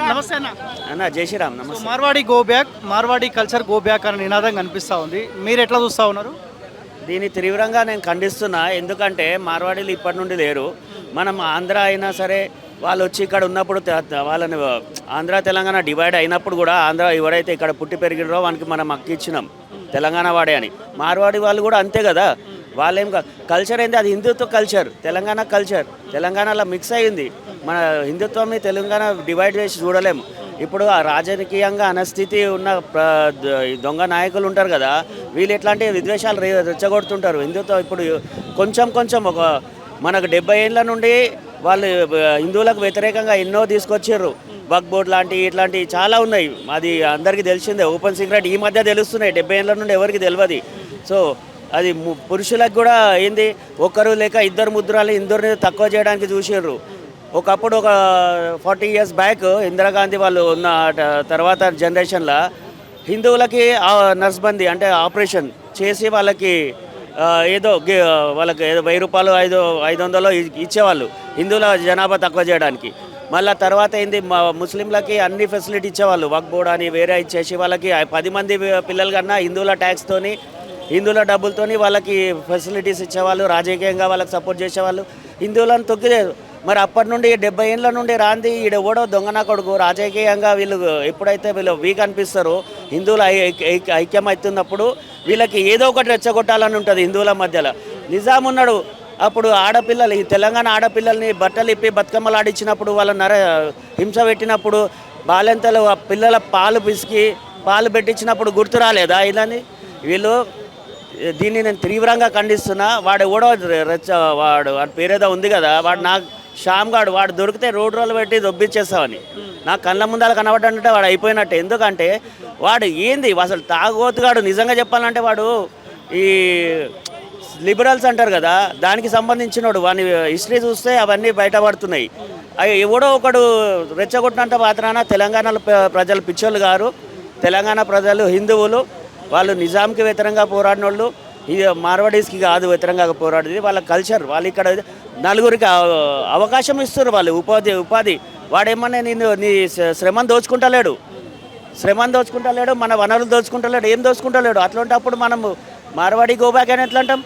నమస్తే అన్న అన్న జై శ్రీరామ్ నమస్తే. Marwadi go back Marwadi culture go back అనే నినాదం కనిపిస్తూ ఉంది. మీరు ఎట్లా చూస్తూ ఉన్నారు? దీన్ని తీవ్రంగా నేను ఖండిస్తున్నా. ఎందుకంటే మార్వాడీలు ఇప్పటి నుండి లేరు. మనం ఆంధ్ర అయినా సరే వాళ్ళు వచ్చి ఇక్కడ ఉన్నప్పుడు వాళ్ళని ఆంధ్ర తెలంగాణ డివైడ్ అయినప్పుడు కూడా ఆంధ్ర ఎవరైతే ఇక్కడ పుట్టి పెరిగినరో వానికి మనం హక్కు ఇచ్చినాం. తెలంగాణ వాడే అని. మార్వాడి వాళ్ళు కూడా అంతే కదా. వాళ్ళేం కల్చర్ ఏంది? అది హిందుత్వ కల్చర్. తెలంగాణ కల్చర్. తెలంగాణలో మిక్స్ అయ్యింది. మన హిందుత్వం తెలంగాణ డివైడ్ చేసి చూడలేము ఇప్పుడు ఆ రాజకీయంగా అనస్థితి ఉన్న ప్ర- దొంగ నాయకులు ఉంటారు కదా వీళ్ళు ఎట్లాంటి విద్వేషాలు రెచ్చగొడుతుంటారు. హిందుత్వం ఇప్పుడు కొంచెం కొంచెం ఒక మనకు డెబ్బై ఏళ్ళ నుండి వాళ్ళు హిందువులకు వ్యతిరేకంగా ఎన్నో తీసుకొచ్చారు. వక్ బోర్డ్ లాంటి ఇట్లాంటివి చాలా ఉన్నాయి. అది అందరికీ తెలిసిందే. ఓపెన్ సీక్రెట్ ఈ మధ్య తెలుస్తున్నాయి. డెబ్బై ఏళ్ళ నుండి ఎవరికి తెలియదు సో అది ము- పురుషులకు కూడా ఏంది? ఒక్కరు లేక ఇద్దరు ముద్రాలు ఇందరిని తక్కువ చేయడానికి చూసారు ఒకప్పుడు ఒక ఫార్టీ ఇయర్స్ బ్యాక్ ఇందిరాగాంధీ వాళ్ళు ఉన్న తర్వాత జనరేషన్లో హిందువులకి నర్స్బందీ అంటే ఆపరేషన్ చేసి వాళ్ళకి ఏదో వాళ్ళకి ఏదో వెయ్యి రూపాయలు ఐదు ఐదు వందలు ఇచ్చేవాళ్ళు హిందువుల జనాభా తక్కువ చేయడానికి. మళ్ళీ తర్వాత ఏంది ముస్లింలకి అన్ని ఫెసిలిటీ ఇచ్చేవాళ్ళు. వక్ బోర్డ్ అని వేరే ఇచ్చేసి వాళ్ళకి పది మంది పిల్లల కన్నా హిందువుల ట్యాక్స్తోని హిందువుల డబ్బులతోని వాళ్ళకి ఫెసిలిటీస్ ఇచ్చేవాళ్ళు రాజకీయంగా వాళ్ళకి సపోర్ట్ చేసేవాళ్ళు. హిందువులను తొక్కిలేదు మరి అప్పటి నుండి డెబ్బై ఏళ్ళ నుండి రాంది ఈడ ఓడో దొంగన కొడుకు రాజకీయంగా వీళ్ళు ఎప్పుడైతే వీళ్ళు వీక్ అనిపిస్తారో హిందువులు ఐ- అవుతున్నప్పుడు వీళ్ళకి ఏదో ఒకటి రెచ్చగొట్టాలని ఉంటుంది హిందువుల మధ్యలో. నిజాం ఉన్నాడు అప్పుడు ఆడపిల్లలు ఈ తెలంగాణ ఆడపిల్లల్ని బట్టలు ఇప్పి బతుకమ్మలు ఆడించినప్పుడు వాళ్ళ నర హింస పెట్టినప్పుడు బాలెంతలు ఆ పిల్లల పాలు పిసికి పాలు పెట్టించినప్పుడు గుర్తు రాలేదా ఇదని వీళ్ళు దీన్ని నేను తీవ్రంగా ఖండిస్తున్నా వాడు కూడా రెచ్చ వాడు వాడి పేరేదో ఉంది కదా వాడు నాకు శ్యామ్ గాడు వాడు దొరికితే రోడ్ రోల్ పెట్టి దొబ్బిచ్చేస్తామని నా కళ్ళ ముందాల కనబడ్డంటే వాడు అయిపోయినట్టే. ఎందుకంటే వాడు ఏంది? అసలు తాగోతుగాడు నిజంగా చెప్పాలంటే వాడు ఈ లిబరల్స్ అంటారు కదా దానికి సంబంధించినోడు. వాని హిస్టరీ చూస్తే అవన్నీ బయటపడుతున్నాయి. అవి ఎవడో ఒకడు రెచ్చగొట్టినంత మాత్రాన తెలంగాణలో ప్ర- ప్రజలు పిచ్చోళ్ళు గారు తెలంగాణ ప్రజలు హిందువులు. వాళ్ళు నిజాంకి వ్యతిరేకంగా పోరాడిన వాళ్ళు ఇది మార్వాడీస్కి కాదు వ్యతిరేకంగా పోరాడేది. వాళ్ళ కల్చర్ వాళ్ళు ఇక్కడ నలుగురికి అవ- అవకాశం ఇస్తారు వాళ్ళు. ఉపాధి ఉపాధి. వాడేమన్నా నేను నీ శ్ర- శ్రమను దోచుకుంటలేడు. శ్రమను దోచుకుంటలేడు మన వనరులు దోచుకుంటలేడు ఏం దోచుకుంటలేడు. అట్లాంటప్పుడు మనం మార్వాడి గోబాక్ అని ఎట్లా అంటాం?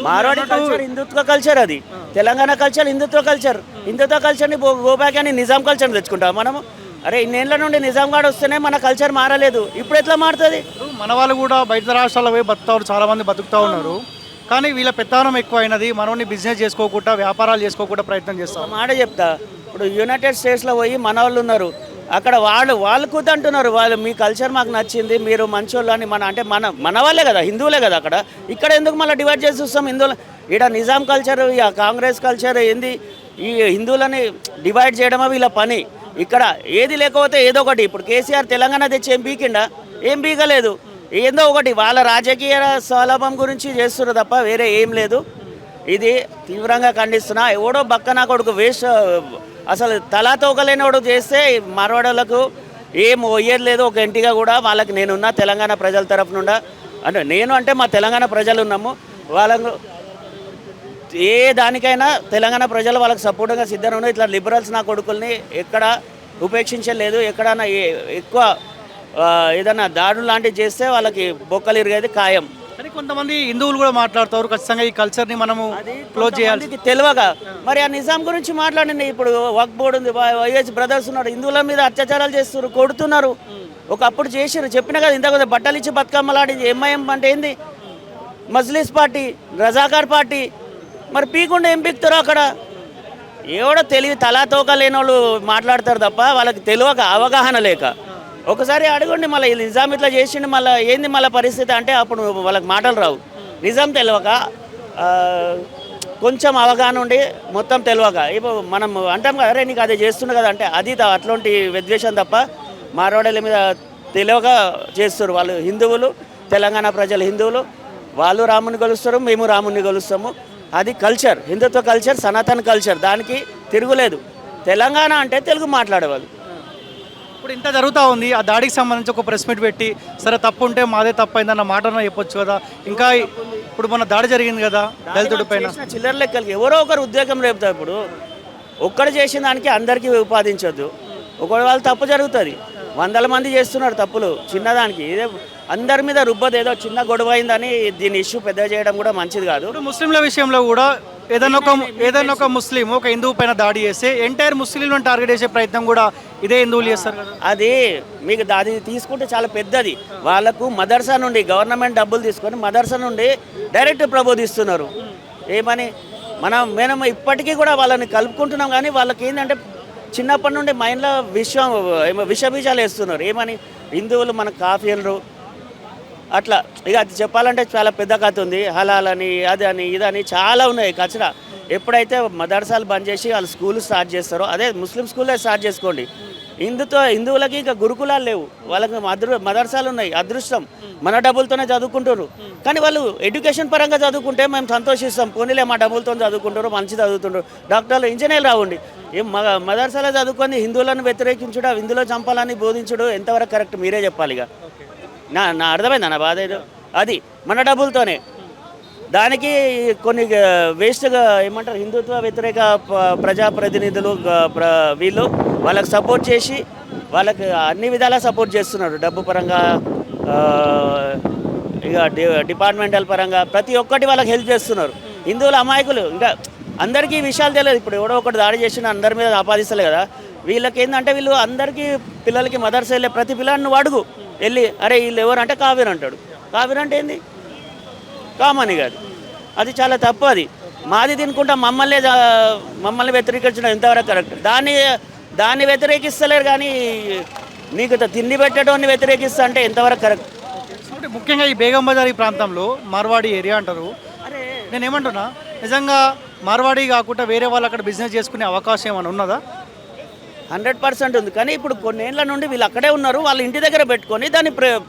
మార్వాడి కల్చర్ హిందుత్వ కల్చర్ అది. తెలంగాణ కల్చర్ హిందుత్వ కల్చర్ హిందుత్వ కల్చర్ని గోబాక్ అని నిజాం కల్చర్ తెచ్చుకుంటాం మనము. అరే ఇన్నేళ్ళ నుండి నిజాం గాడు వస్తేనే మన కల్చర్ మారలేదు. ఇప్పుడు ఎట్లా మారుతుంది? మన వాళ్ళు కూడా బయట రాష్ట్రాల్లో పోయి బతుకుతారు చాలా మంది బతుకుతూ ఉన్నారు. కానీ వీళ్ళ పెత్తనం ఎక్కువ అయినది మనల్ని బిజినెస్ చేసుకోకుండా వ్యాపారాలు చేసుకోకుండా ప్రయత్నం చేస్తాం మాట చెప్తా. ఇప్పుడు యునైటెడ్ స్టేట్స్లో పోయి మన వాళ్ళు ఉన్నారు. అక్కడ వాళ్ళు వాళ్ళు కూతంటున్నారు వాళ్ళు మీ కల్చర్ మాకు నచ్చింది మీరు మంచోళ్ళు అని మన అంటే మన మన వాళ్ళే కదా హిందువులే కదా అక్కడ. ఇక్కడ ఎందుకు మళ్ళీ డివైడ్ చేసి చూస్తాం హిందువులు? ఇక్కడ నిజాం కల్చర్ ఇక కాంగ్రెస్ కల్చర్ ఏంది? ఈ హిందువులని డివైడ్ చేయడమే వీళ్ళ పని. ఇక్కడ ఏది లేకపోతే ఏదో ఒకటి. ఇప్పుడు కేసీఆర్ తెలంగాణ తెచ్చి ఏం బీకిండా? ఏం బీకలేదు. ఏందో ఒకటి. వాళ్ళ రాజకీయ స్వలాభం గురించి చేస్తున్నారు తప్ప వేరే ఏం లేదు. ఇది తీవ్రంగా ఖండిస్తున్నా. ఎవడో బక్కన కొడుకు వేస్ట్ అసలు తలా తోకలేనోడు చేస్తే మరవడలకు ఏం ఒయ్యలేదు ఒక ఇంటిగా కూడా వాళ్ళకి నేనున్నా తెలంగాణ ప్రజల తరఫు నుండా అంటే నేను అంటే మా తెలంగాణ ప్రజలు ఉన్నాము. వాళ్ళకు ఏ దానికైనా తెలంగాణ ప్రజలు వాళ్ళకి సపోర్ట్గా సిద్ధంగా ఉన్నారు ఇట్లా లిబరల్స్ నా కొడుకుల్ని ఎక్కడ ఉపేక్షించలేదు. ఎక్కడన్నా ఎక్కువ ఏదైనా దాడులు లాంటివి చేస్తే వాళ్ళకి బొక్కలు ఇరిగేది ఖాయం. కానీ కొంతమంది హిందువులు కూడా మాట్లాడతారు. ఖచ్చితంగా ఈ కల్చర్ని మనము క్లోజ్ చేయాలి తెలియక. మరి ఆ నిజాం గురించి మాట్లాడండి. ఇప్పుడు వక్ బోర్డు ఉంది. వైఎస్ బ్రదర్స్ ఉన్నారు. హిందువుల మీద అత్యాచారాలు చేస్తున్నారు కొడుతున్నారు. ఒకప్పుడు చేసారు చెప్పిన కదా ఇంతకు బట్టలు ఇచ్చి బతుకమ్మలాడింది. ఎంఐఎం అంటే ఏంది? మజ్లిస్ పార్టీ రజాకార్ పార్టీ మరి పీకుండా ఏం పీకుతారో అక్కడ? ఎవడో తెలివి తలాతోక లేని వాళ్ళు మాట్లాడతారు తప్ప వాళ్ళకి తెలియక అవగాహన లేక. ఒకసారి అడగండి మళ్ళీ నిజాం ఇట్లా చేసిండు మళ్ళీ ఏంది మళ్ళీ పరిస్థితి అంటే అప్పుడు వాళ్ళకి మాటలు రావు. నిజాం తెలియక కొంచెం అవగాహన ఉండి మొత్తం తెలియక. ఇప్పుడు మనం అంటాం కదా అరే నీకు అది చేస్తుండే కదా అంటే అది అట్లాంటి విద్వేషం తప్ప మారవాడల మీద తెలియక చేస్తారు వాళ్ళు హిందువులు తెలంగాణ ప్రజలు హిందువులు. వాళ్ళు రాముని కొలుస్తారు మేము రాముని కొలుస్తాము. అది culture Hindutva culture Sanatana culture దానికి తిరుగులేదు. తెలంగాణ అంటే తెలుగు మాట్లాడేవాళ్ళు. ఇప్పుడు ఇంత జరుగుతూ ఉంది. ఆ దాడికి సంబంధించి ఒక ప్రెస్ మీట్ పెట్టి సరే తప్పు ఉంటే మాదే తప్పు అయిందన్న మాటన చెప్పొచ్చు కదా. ఇంకా ఇప్పుడు మన దాడి జరిగింది కదా దళితుడి పైన. చిల్లర లెక్కలకి ఎవరో ఒకరు ఉద్యోగం రేపుతారు ఇప్పుడు. ఒక్కడు చేసిన దానికి అందరికీ ఉపాదించొద్దు ఒకవేళ వాళ్ళు తప్పు జరుగుతుంది. వందల మంది చేస్తున్నారు తప్పులు చిన్నదానికి. ఇదే అందరి మీద రుబ్బది ఏదో చిన్న గొడవ అయిందని దీని ఇష్యూ పెద్ద చేయడం కూడా మంచిది కాదు. ఇప్పుడు ముస్లింల విషయంలో కూడా ఏదైనా ఒక ఏదైనా ఒక ముస్లిం ఒక హిందువు పైన దాడి చేస్తే ఎంటైర్ ముస్లింలను టార్గెట్ చేసే ప్రయత్నం కూడా ఇదే హిందువులు చేస్తారు కదా? అది మీకు అది తీసుకుంటే చాలా పెద్దది. వాళ్ళకు మదర్సా నుండి గవర్నమెంట్ డబ్బులు తీసుకొని మదర్సా నుండి డైరెక్ట్ ప్రబోధిస్తున్నారు. ఏమని మనం మనం ఇప్పటికీ కూడా వాళ్ళని కలుపుకుంటున్నాం కానీ వాళ్ళకి ఏంటంటే చిన్నప్పటి నుండి మైండ్లో విశ్వం ఏమో విషబీజాలు వేస్తున్నారు. ఏమని హిందువులు మన కాఫీలు అట్లా. ఇక అది చెప్పాలంటే చాలా పెద్ద కథ ఉంది. హలాలని అది అని ఇదని చాలా ఉన్నాయి కచరా. ఎప్పుడైతే మదర్సాలు బంద్ చేసి వాళ్ళు స్కూల్ స్టార్ట్ చేస్తారో అదే ముస్లిం స్కూల్లో స్టార్ట్ చేసుకోండి. హిందుతో హిందువులకి ఇక గురుకులాలు లేవు. వాళ్ళకి మదర్ మదర్సాలు ఉన్నాయి అదృష్టం. మన డబ్బులతోనే చదువుకుంటారు కానీ వాళ్ళు ఎడ్యుకేషన్ పరంగా చదువుకుంటే మేము సంతోషిస్తాం. పోనీలే మా డబ్బులతో చదువుకుంటారు మంచి చదువుతుంటారు డాక్టర్లు ఇంజనీర్లు రావండి. ఏం మగ మదర్సాలో చదువుకొని హిందువులను వ్యతిరేకించుడు హిందువులో చంపాలని బోధించుడు ఎంతవరకు కరెక్ట్ మీరే చెప్పాలి ఇక నా నా అర్థమైందా నా బాధ ఏదో? అది మన డబ్బులతోనే. దానికి కొన్ని వేస్ట్గా ఏమంటారు హిందుత్వ వ్యతిరేక ప- ప్రజాప్రతినిధులు ప్ర- వీళ్ళు వాళ్ళకి సపోర్ట్ చేసి వాళ్ళకి అన్ని విధాలా సపోర్ట్ చేస్తున్నారు. డబ్బు పరంగా ఇక డిపార్ట్మెంటల్ పరంగా ప్రతి ఒక్కటి వాళ్ళకి హెల్ప్ చేస్తున్నారు. హిందువుల అమాయకులు ఇంకా అందరికీ ఈ విషయాలు తెలియదు. ఇప్పుడు ఎవడో ఒకటి దాడి చేసిన అందరి మీద ఆపాదిస్తలే కదా. వీళ్ళకి ఏంటంటే వీళ్ళు అందరికీ పిల్లలకి మదర్స్ వెళ్ళే ప్రతి పిల్లాడిని అడుగు వెళ్ళి అరే వీళ్ళు ఎవరు? అంటే కావ్యం అంటాడు. కావ్యం అంటే ఏంది? కామన్ కాదు. అది చాలా తప్పు అది. మాది తినుకుంటా మమ్మల్ని మమ్మల్ని వ్యతిరేకించడం ఎంతవరకు కరెక్ట్? దాన్ని దాన్ని వ్యతిరేకిస్తలేరు కానీ నీకు తిండి పెట్టడాన్ని వ్యతిరేకిస్తా అంటే ఎంతవరకు కరెక్ట్? అంటే ముఖ్యంగా ఈ బేగం బజార్ ఈ ప్రాంతంలో మార్వాడి ఏరియా అంటారు. అరే. నేను ఏమంటున్నా నిజంగా మార్వాడి కాకుండా వేరే వాళ్ళు అక్కడ బిజినెస్ చేసుకునే అవకాశం ఏమైనా ఉన్నదా? హండ్రెడ్ పర్సెంట్ ఉంది. కానీ ఇప్పుడు కొన్నేళ్ళ నుండి వీళ్ళు అక్కడే ఉన్నారు. వాళ్ళ ఇంటి దగ్గర పెట్టుకొని దాన్ని ప్ర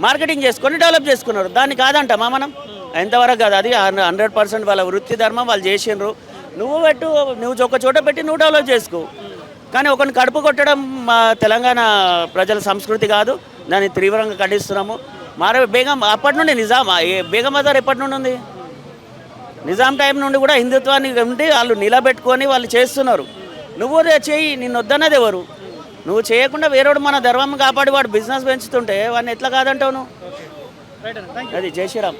మార్కెటింగ్ చేసుకొని డెవలప్ చేసుకున్నారు. దాన్ని కాదంటమా మనం. ఎంతవరకు కాదు. అది హండ్రెడ్ పర్సెంట్ వాళ్ళ వృత్తి ధర్మం వాళ్ళు చేసిండ్రు. నువ్వు పెట్టు నువ్వు ఒక చోట పెట్టి నువ్వు డెవలప్ చేసుకో. కానీ ఒకరిని కడుపు కొట్టడం మా తెలంగాణ ప్రజల సంస్కృతి కాదు. దాన్ని తీవ్రంగా ఖండిస్తున్నాము. మారే బేగం అప్పటి నుండి నిజాం ఏ- బేగం బజార్ ఎప్పటి నుండి ఉంది? నిజాం టైం నుండి కూడా హిందుత్వాన్ని ఉండి వాళ్ళు నిలబెట్టుకొని వాళ్ళు చేస్తున్నారు. నువ్వు చేయి నిన్ను వద్దన్నది ఎవరు? నువ్వు చేయకుండా వేరేవాడు మన ధర్మం కాపాడి వాడు బిజినెస్ పెంచుతుంటే వాడిని ఎట్లా కాదంటావు నువ్వు? అది జై శ్రీరామ్.